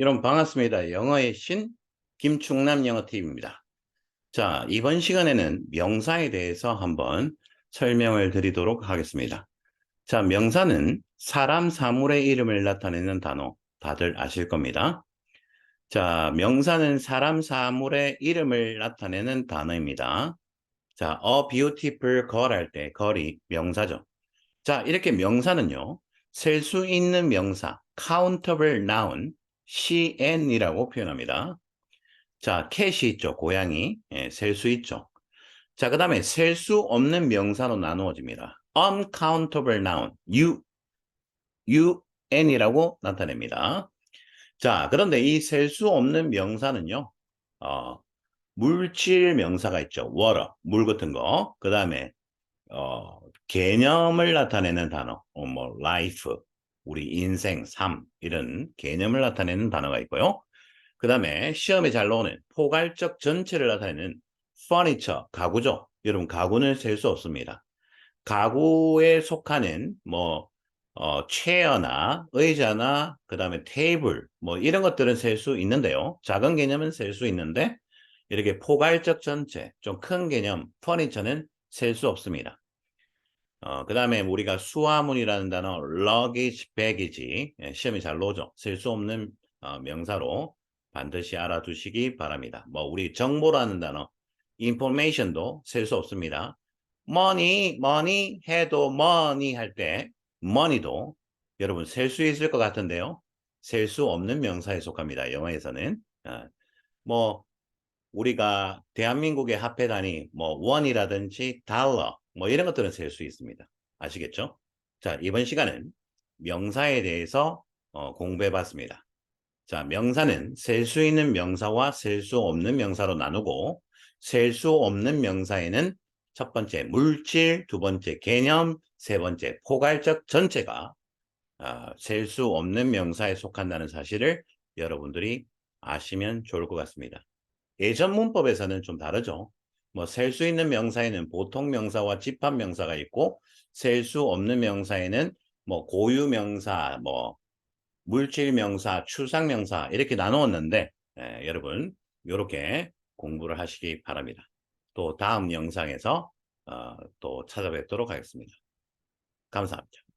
여러분 반갑습니다. 영어의 신 김충남 영어TV입니다. 자, 이번 시간에는 명사에 대해서 한번 설명을 드리도록 하겠습니다. 자, 명사는 사람, 사물의 이름을 나타내는 단어 다들 아실 겁니다. 자, 명사는 사람, 사물의 이름을 나타내는 단어입니다. 자, a beautiful girl 할때 gir이 명사죠. 자, 이렇게 명사는요. 셀 수 있는 명사 countable noun CN이라고 표현합니다. 자, 캣이 있죠. 고양이. 예, 셀 수 있죠. 자, 그 다음에 셀 수 없는 명사로 나누어집니다. uncountable noun, U, UN이라고 나타냅니다. 자, 그런데 이 셀 수 없는 명사는요, 어, 물질 명사가 있죠. water, 물 같은 거. 그 다음에, 어, 개념을 나타내는 단어, 어, 뭐, life, 우리 인생, 삶, 이런 개념을 나타내는 단어가 있고요. 그 다음에 시험에 잘 나오는 포괄적 전체를 나타내는 furniture, 가구죠. 여러분, 가구는 셀 수 없습니다. 가구에 속하는 뭐, 어, 체어나 의자나 그 다음에 테이블 뭐 이런 것들은 셀 수 있는데요. 작은 개념은 셀 수 있는데 이렇게 포괄적 전체, 좀 큰 개념, 퍼니처는 셀 수 없습니다. 어, 그 다음에 우리가 수화물이라는 단어, luggage, baggage, 예, 시험이 잘 나오죠. 셀수 없는 어, 명사로 반드시 알아두시기 바랍니다. 뭐 우리 정보라는 단어, information도 셀수 없습니다. money, money 해도 money 할 때 money도 여러분 셀 수 있을 것 같은데요. 셀 수 없는 명사에 속합니다. 영어에서는. 어, 뭐 우리가 대한민국의 화폐 단위 뭐 원이라든지 달러 뭐 이런 것들은 셀 수 있습니다. 아시겠죠? 자, 이번 시간은 명사에 대해서 어, 공부해 봤습니다. 자, 명사는 셀 수 있는 명사와 셀 수 없는 명사로 나누고 셀 수 없는 명사에는 첫 번째 물질, 두 번째 개념, 세 번째 포괄적 전체가 어, 셀수 없는 명사에 속한다는 사실을 여러분들이 아시면 좋을 것 같습니다. 예전 문법에서는 좀 다르죠. 뭐 셀 수 있는 명사에는 보통 명사와 집합 명사가 있고 셀 수 없는 명사에는 뭐 고유 명사, 뭐 물질 명사, 추상 명사 이렇게 나누었는데 예, 여러분 이렇게 공부를 하시기 바랍니다. 또 다음 영상에서 어, 또 찾아뵙도록 하겠습니다. 감사합니다.